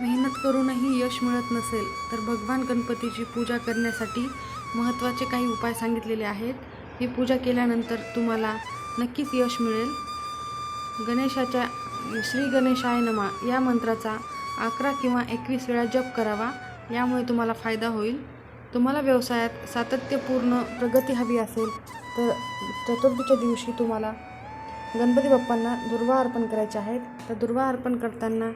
मेहनत करूनही यश मिळत नसेल तर भगवान गणपतीची पूजा करण्यासाठी महत्त्वाचे काही उपाय सांगितलेले आहेत. ही पूजा केल्यानंतर तुम्हाला नक्कीच यश मिळेल. गणेशाच्या श्री गणेशाय नमा या मंत्राचा अकरा किंवा एकवीस वेळा जप करावा यामुळे तुम्हाला फायदा होईल. तुम्हाला व्यवसायात सातत्यपूर्ण प्रगती हवी असेल तर चतुर्थीच्या दिवशी तुम्हाला गणपती बाप्पांना दुर्वा अर्पण करायचे आहेत. तर दुर्वा अर्पण करताना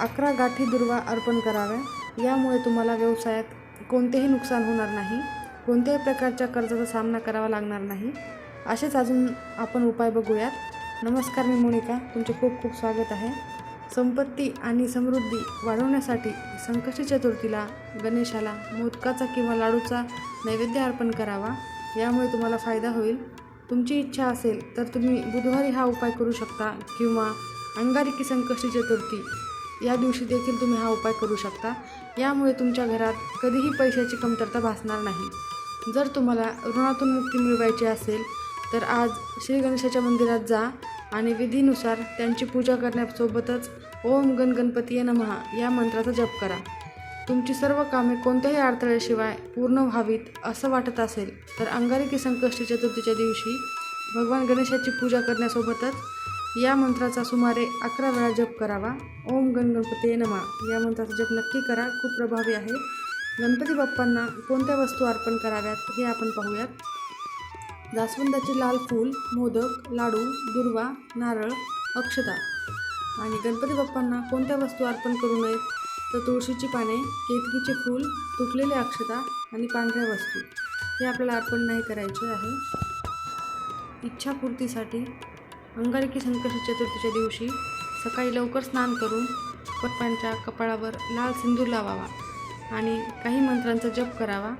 अकरा गाठी दुर्वा अर्पण कराव्या. यामुळे तुम्हाला व्यवसायात कोणतेही नुकसान होणार नाही. कोणत्याही प्रकारच्या कर्जाचा सामना करावा लागणार नाही. असेच अजून आपण उपाय बघूयात. नमस्कार मी मोनिका. तुमचे खूप खूप स्वागत आहे. संपत्ती आणि समृद्धी वाढवण्यासाठी संकष्टी चतुर्थीला गणेशाला मोदकाचा किंवा लाडूचा नैवेद्य अर्पण करावा. यामुळे तुम्हाला फायदा होईल. तुमची इच्छा असेल तर तुम्ही बुधवारी हा उपाय करू शकता किंवा अंगारिकी संकष्टी चतुर्थी या दिवशी देखील तुम्ही हा उपाय करू शकता. यामुळे तुमच्या घरात कधीही पैशाची कमतरता भासणार नाही. जर तुम्हाला ऋणातून मुक्ती मिळवायची असेल तर आज श्री गणेशाच्या मंदिरात जा आणि विधीनुसार त्यांची पूजा करण्यासोबतच ओम गण गणपती नमहा या मंत्राचा जप करा. तुमची सर्व कामे कोणत्याही अडथळ्याशिवाय पूर्ण व्हावीत असं वाटत असेल तर अंगारकी संकष्टी चतुर्थीच्या दिवशी भगवान गणेशाची पूजा करण्यासोबतच या मंत्राचा सुमारे अकरा वेळा जप करावा. ओम गण गणपती नमा. या मंत्राचा जप नक्की करा. खूप प्रभावी आहे. गणपती बाप्पांना कोणत्या वस्तू अर्पण कराव्यात हे आपण पाहूयात. जास्वंदाचे लाल फूल मोदक लाडू दुर्वा नारळ अक्षता. आणि गणपती बाप्पांना कोणत्या वस्तू अर्पण करू नयेत? तर तुळशीची पाने केतकीचे फूल तुटलेले अक्षता आणि पांढऱ्या वस्तू. हे आपल्याला अर्पण नाही करायचे आहे. इच्छापूर्तीसाठी अंगारकी संकष्ट चतुर्थीच्या दिवशी सकाळी लवकर स्नान करून पप्पांच्या कपाळावर लाल सिंदूर लावावा आणि काही मंत्रांचा जप करावा.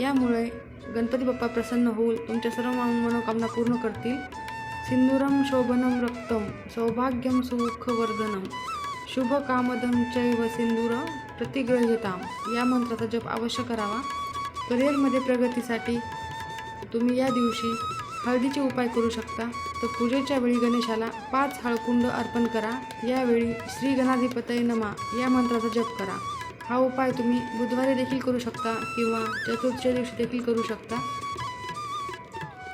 यामुळे गणपती बाप्पा प्रसन्न होऊन तुमच्या सर्व मनोकामना पूर्ण करतील. सिंदूरम शोभनम रक्तम सौभाग्यम सुखवर्धनम शुभकामदम चैव सिंदूर प्रतिग्रह्यताम या मंत्राचा जप अवश्य करावा. करिअरमध्ये प्रगतीसाठी तुम्ही या दिवशी हळदीचे उपाय करू शकता. तर पूजेच्या वेळी गणेशाला पाच हळकुंड अर्पण करा. यावेळी श्री गणाधिपतय नमा या मंत्राचा जप करा. हा उपाय तुम्ही बुधवारी देखील करू शकता किंवा चतुर्थीच्या दिवशी देखील करू शकता.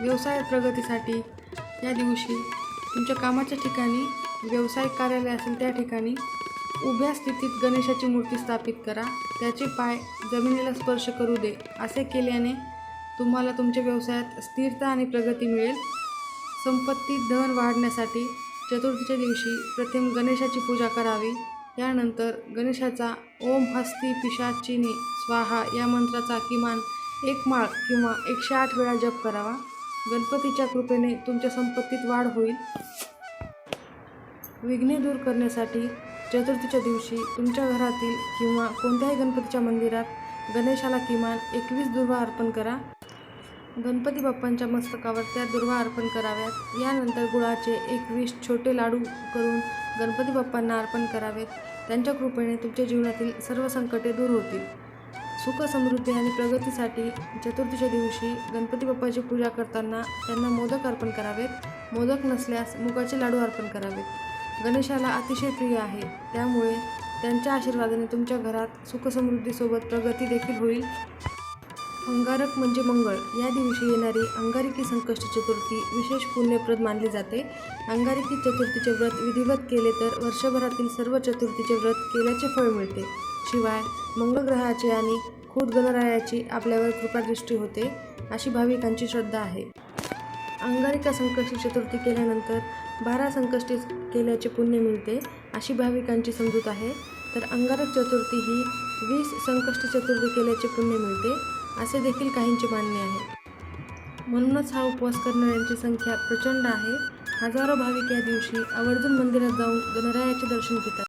व्यवसाय प्रगतीसाठी या दिवशी तुमच्या कामाच्या ठिकाणी व्यावसायिक कार्यालय असेल त्या ठिकाणी उभ्या स्थितीत गणेशाची मूर्ती स्थापित करा. त्याचे पाय जमिनीला स्पर्श करू दे. असे केल्याने तुम्हाला तुमच्या व्यवसायात स्थिरता आणि प्रगती मिळेल. संपत्ती धन वाढण्यासाठी चतुर्थीच्या दिवशी प्रथम गणेशाची पूजा करावी. यानंतर गणेशाचा ओम हस्ती पिशाचिनी स्वाहा या मंत्राचा किमान एक माळ किंवा एकशे आठ वेळा जप करावा. गणपतीच्या कृपेने तुमच्या संपत्तीत वाढ होईल. विघ्ने दूर करण्यासाठी चतुर्थीच्या दिवशी तुमच्या घरातील किंवा कोणत्याही गणपतीच्या मंदिरात गणेशाला किमान एकवीस दुर्वा अर्पण करा. गणपती बाप्पांच्या मस्तकावर त्या दुर्वा अर्पण कराव्यात. यानंतर गुळाचे एकवीस छोटे लाडू करून गणपती बाप्पांना अर्पण करावेत. त्यांच्या कृपेने तुमच्या जीवनातील सर्व संकटे दूर होतील. सुख समृद्धी आणि प्रगतीसाठी चतुर्थीच्या दिवशी गणपती बाप्पाची पूजा करताना त्यांना मोदक अर्पण करावेत. मोदक नसल्यास मुगाचे लाडू अर्पण करावेत. गणेशाला अतिशय प्रिय आहे. त्यामुळे त्यांच्या आशीर्वादाने तुमच्या घरात सुखसमृद्धीसोबत प्रगती देखील होईल. अंगारक म्हणजे मंगळ. या दिवशी येणारी अंगारिकी संकष्ट चतुर्थी विशेष पुण्यप्रद मानली जाते. अंगारिकी चतुर्थीचे व्रत विधिवत केले तर वर्षभरातील सर्व चतुर्थीचे व्रत केल्याचे फळ मिळते. शिवाय मंगळग्रहाची आणि खुद गणरायाची आपल्यावर कृपादृष्टी होते अशी भाविकांची श्रद्धा आहे. अंगारिका संकष्टी चतुर्थी केल्यानंतर बारा संकष्टी केल्याचे पुण्य मिळते अशी भाविकांची समजूत आहे. तर अंगारक चतुर्थी ही वीस संकष्टी चतुर्थी केल्याचे पुण्य मिळते. असे देखील काहींचे मान्य आहे. म्हणूनच हा उपवास करणाऱ्यांची संख्या प्रचंड आहे. हजारो भाविक या दिवशी आवर्जून मंदिरात जाऊन गणरायाचे दर्शन घेतात.